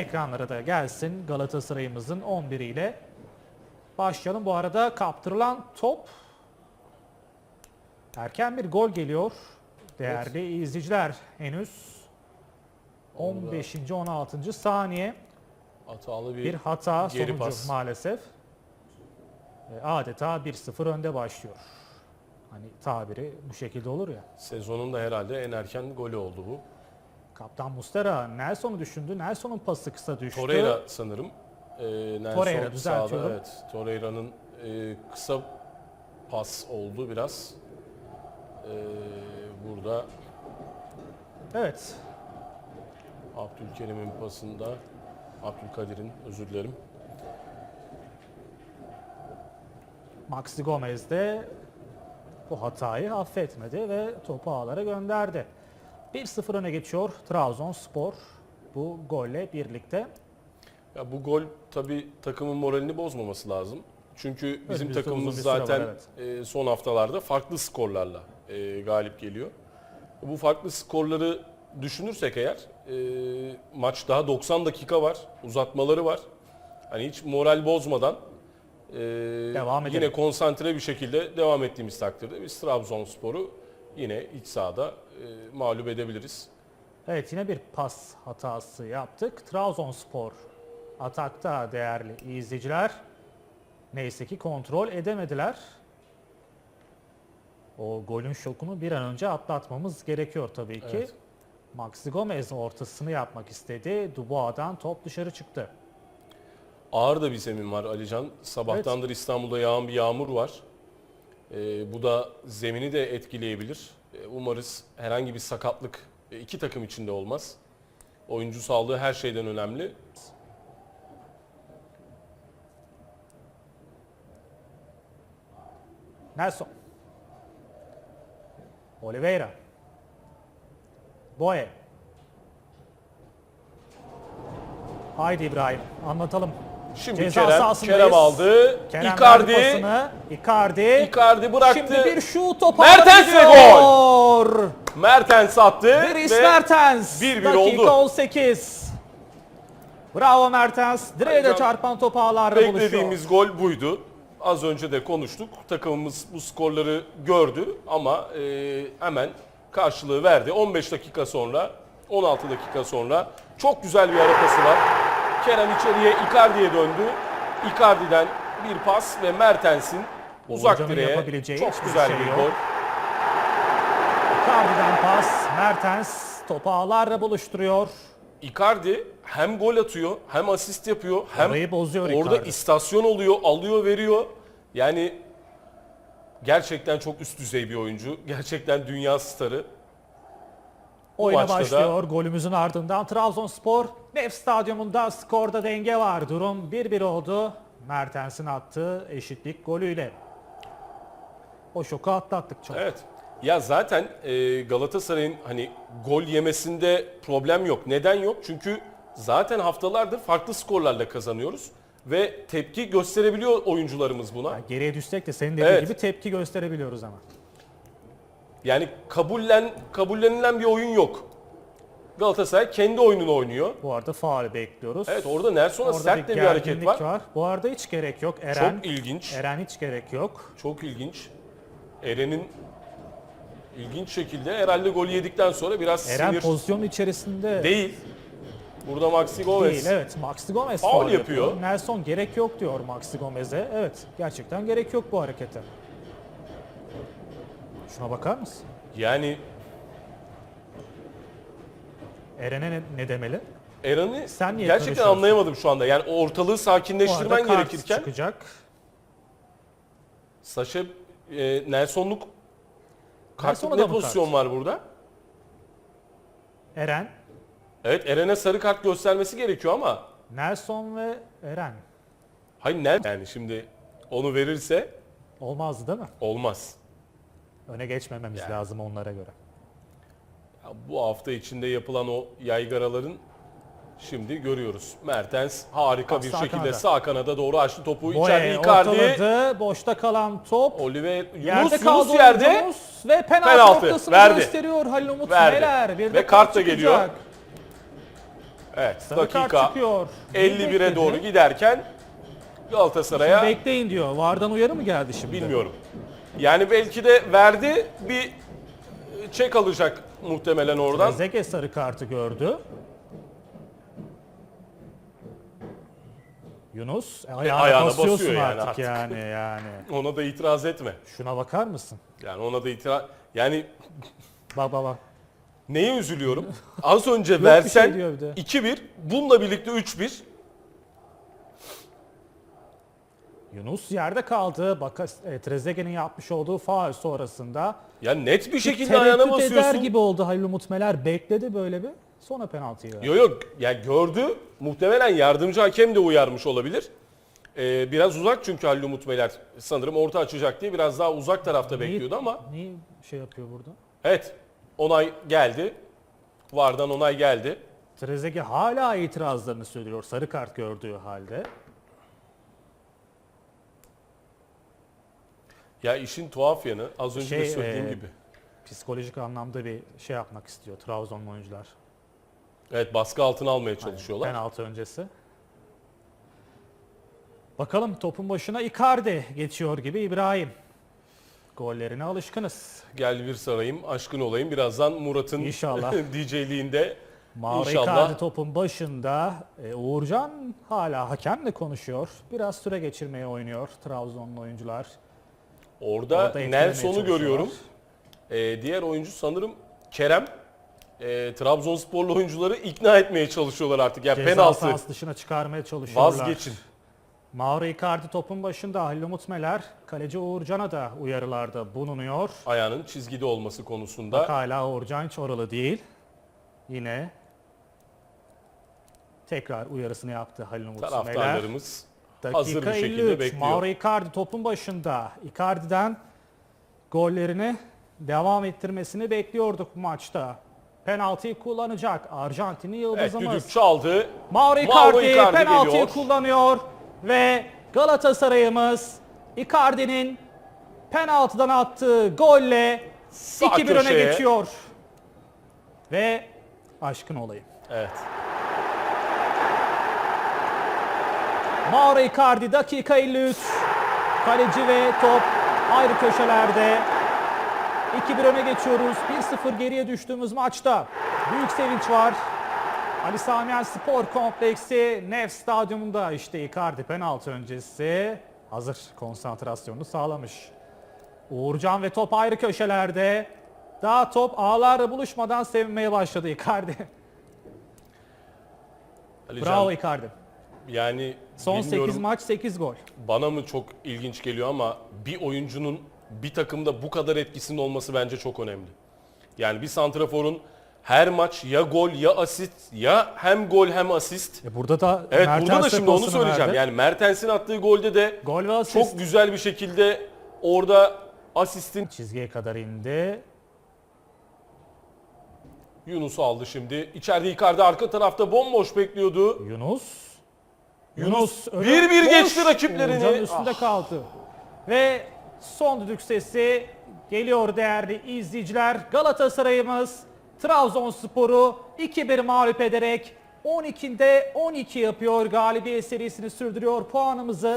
Ekranlara da gelsin Galatasaray'ımızın 11 ile başlayalım. Bu arada kaptırılan top erken bir gol geliyor. Değerli izleyiciler henüz 15. 16. saniye Hatalı bir, bir hata sonucu pas. maalesef. Adeta 1-0 önde başlıyor. Hani tabiri bu şekilde olur ya. Sezonun da herhalde en erken golü oldu bu. Kaptan Mustera Nelson'u düşündü. Nelson'un pası kısa düştü. Torreira sanırım. Ee, Nelson Torreira, sağda, düzeltiyorum. Evet, Torreira'nın e, kısa pas oldu biraz. Ee, burada Evet. Abdülkerim'in pasında Abdülkadir'in özür dilerim. Maxi Gomez de bu hatayı affetmedi ve topu ağlara gönderdi. 1-0 öne geçiyor Trabzonspor bu golle birlikte. Ya bu gol tabii takımın moralini bozmaması lazım. Çünkü bizim Önümüzde uzun takımımız bir süre var, zaten evet. e, son haftalarda farklı skorlarla e, galip geliyor. Bu farklı skorları düşünürsek eğer e, maç daha 90 dakika var, uzatmaları var. Hani hiç moral bozmadan e, Devam edelim. yine konsantre bir şekilde devam ettiğimiz takdirde biz Trabzonspor'u yine iç sahada e, mağlup edebiliriz. Evet yine bir pas hatası yaptık. Trabzonspor atakta değerli izleyiciler. Neyse ki kontrol edemediler. O golün şokunu bir an önce atlatmamız gerekiyor tabii ki. Evet. Maxi Gomez ortasını yapmak istedi. Dubois'dan top dışarı çıktı. Ağır da bir zemin var Alican. Sabahtandır İstanbul'da yağan bir yağmur var. Ee, bu da zemini de etkileyebilir. Ee, umarız herhangi bir sakatlık e, iki takım içinde olmaz. Oyuncu sağlığı her şeyden önemli. Nelson. Oliveira. Boye. Haydi İbrahim anlatalım. Şimdi Ceza Kerem. Kerem aldı. Kerem Icardi, pasını. Icardi. Icardi bıraktı. Şimdi bir şut topu Mertens ve gol. Mertens attı. Dries ve Mertens. 1-1 Dakika oldu. 18. Bravo Mertens. Direğe de çarpan top ağlarla buluşuyor. Beklediğimiz gol buydu. Az önce de konuştuk. Takımımız bu skorları gördü ama e, hemen karşılığı verdi. 15 dakika sonra, 16 dakika sonra çok güzel bir ara pası var. Kerem içeriye Icardi'ye döndü. Icardi'den bir pas ve Mertens'in uzak Hocamın direğe çok güzel şey bir yok. gol. Icardi'den pas. Mertens topu ağlarla buluşturuyor. Icardi hem gol atıyor, hem asist yapıyor, hem Orayı bozuyor orada Icardi. istasyon oluyor, alıyor, veriyor. Yani gerçekten çok üst düzey bir oyuncu. Gerçekten dünya starı. Oyuna maçta da- başlıyor. Golümüzün ardından Trabzonspor Nef Stadyumunda skorda denge var. Durum 1-1 oldu. Mertens'in attığı eşitlik golüyle. O şoku atlattık çok. Evet. Ya zaten e, Galatasaray'ın hani gol yemesinde problem yok. Neden yok? Çünkü zaten haftalardır farklı skorlarla kazanıyoruz ve tepki gösterebiliyor oyuncularımız buna. Geriye düşsek de senin dediğin Evet. gibi tepki gösterebiliyoruz ama. Yani kabullen kabullenilen bir oyun yok. Galatasaray kendi oyununu oynuyor. Bu arada faul bekliyoruz. Evet orada Nelson'a sert de bir hareket gerginlik var. Bu arada hiç gerek yok. Eren, Çok ilginç. Eren hiç gerek yok. Çok ilginç. Eren'in ilginç şekilde herhalde golü yedikten sonra biraz Eren sinir pozisyonun içerisinde değil. Burada Maxi Gomez. değil. Evet Maxi Gomez Faul faul yapıyor. Nelson gerek yok diyor Maxi Gomez'e. Evet gerçekten gerek yok bu harekete. Şuna bakar mısın? Yani Eren'e ne, ne demeli? Eren'i Sen niye gerçekten anlayamadım şu anda. Yani ortalığı Bu arada sakinleştirmen kart gerekirken çıkacak. Saşa e, Nelson'luk kartlık Nelson'a ne mı pozisyon var burada? Eren, Evet Eren'e sarı kart göstermesi gerekiyor ama Nelson ve Eren. hayır ne yani şimdi onu verirse Olmazdı değil mi? olmaz. Öne geçmememiz Yani. lazım onlara göre. Ya bu hafta içinde yapılan o yaygaraların şimdi görüyoruz. Mertens harika Pas bir sağ şekilde kanada. sağ kanada doğru açtı topu. Boye İçeride Icardi, ortaladı. Boşta kalan top. Yerde Yunus, kaldı Yunus yerde. oyuncumuz ve penaltı, Penaltı, noktasını verdi. gösteriyor Halil Umut Verdi. Meler. Bir Ve kart da geliyor. Evet Sarı dakika çıkıyor. 51'e Bekledi. doğru giderken Galatasaray'a Bekleyin diyor. Vardan uyarı mı geldi şimdi? bilmiyorum. Yani belki de verdi bir çek alacak muhtemelen oradan. Zeke sarı kartı gördü. Yunus e, ayağına, ayağına basıyorsun basıyor yani artık, artık. yani yani. Ona da itiraz etme. Şuna bakar mısın? Yani ona da itiraz yani Bak bak bak. neye üzülüyorum? Az önce bir versen şey diyor bir de. 2-1, bununla birlikte 3-1. Yunus yerde kaldı. Bak e, Trezeguet'in yapmış olduğu faul sonrasında. Ya net bir şekilde ayağına eder basıyorsun. gibi oldu Halil Umut Meler. Bekledi böyle bir. Sonra penaltıyı verdi. Yok yok ya gördü. Muhtemelen yardımcı hakem de uyarmış olabilir. Ee, biraz uzak çünkü Halil Umut Beyler sanırım orta açacak diye biraz daha uzak tarafta bekliyordu ama Niye şey yapıyor burada? evet onay geldi. Vardan onay geldi. Trezeguet hala itirazlarını söylüyor sarı kart gördüğü halde. Ya işin tuhaf yanı az önce de Şey, söylediğim e, gibi. Psikolojik anlamda bir şey yapmak istiyor Trabzonlu oyuncular. Evet baskı altına almaya çalışıyorlar. Penaltı öncesi. Bakalım topun başına Icardi geçiyor gibi İbrahim. Gollerine alışkınız. Gel bir sarayım, aşkın olayım. Birazdan Murat'ın İnşallah. DJ'liğinde Mauro inşallah. Icardi topun başında. E, Uğurcan hala hakemle konuşuyor. Biraz süre geçirmeye oynuyor Trabzonlu oyuncular. Orada Orada Nelson'u görüyorum. Ee, diğer oyuncu sanırım Kerem. Ee, Trabzonsporlu oyuncuları ikna etmeye çalışıyorlar artık. Yani Ceza penaltı sahası dışına çıkarmaya çalışıyorlar. vazgeçin. Mauro Icardi topun başında Halil Umut Meler, kaleci Uğurcan'a da uyarılarda bulunuyor. Ayağının çizgide olması konusunda. Bak hala Uğurcan hiç oralı değil. Yine tekrar uyarısını yaptı Halil Umut Meler. Taraftarlarımız hazır Dakika bir şekilde 53. bekliyor. Mauro Icardi topun başında. Icardi'den gollerini devam ettirmesini bekliyorduk bu maçta. Penaltıyı kullanacak Arjantinli Evet yıldızımız. düdük çaldı. Mauro Icardi, Mauro Icardi penaltıyı geliyor. kullanıyor ve Galatasaray'ımız Icardi'nin penaltıdan attığı golle Sağ 2-1 öne geçiyor. Ve aşkın olayım. Evet. Mauro Icardi dakika 53. Kaleci ve top ayrı köşelerde. 2-1 öne geçiyoruz. 1-0 geriye düştüğümüz maçta. Büyük sevinç var. Ali Sami Spor Kompleksi Nef Stadyumunda işte Icardi penaltı öncesi hazır konsantrasyonunu sağlamış. Uğurcan ve top ayrı köşelerde. Daha top ağlarla buluşmadan sevinmeye başladı Icardi. Ali Bravo Icardi. Yani Son bilmiyorum 8 maç 8 gol. bana mı çok ilginç geliyor ama bir oyuncunun bir takımda bu kadar etkisinin olması bence çok önemli. Yani bir santraforun her maç ya gol ya asist ya hem gol hem asist. E burada da Evet burada da şimdi onu pasını söyleyeceğim. verdi. Yani Mertens'in attığı golde de Gol ve asist. çok güzel bir şekilde orada asistin Çizgiye kadar indi. Yunus'u aldı şimdi. İçeride Icardi arka tarafta bomboş bekliyordu. Yunus. Yunus önü bir bir boş. geçti rakiplerini. Uğurcan üstünde kaldı. Ve son düdük sesi geliyor değerli izleyiciler. Galatasaray'ımız Trabzonspor'u 2-1 mağlup ederek 12'de 12 yapıyor. Galibiyet serisini sürdürüyor. Puanımızı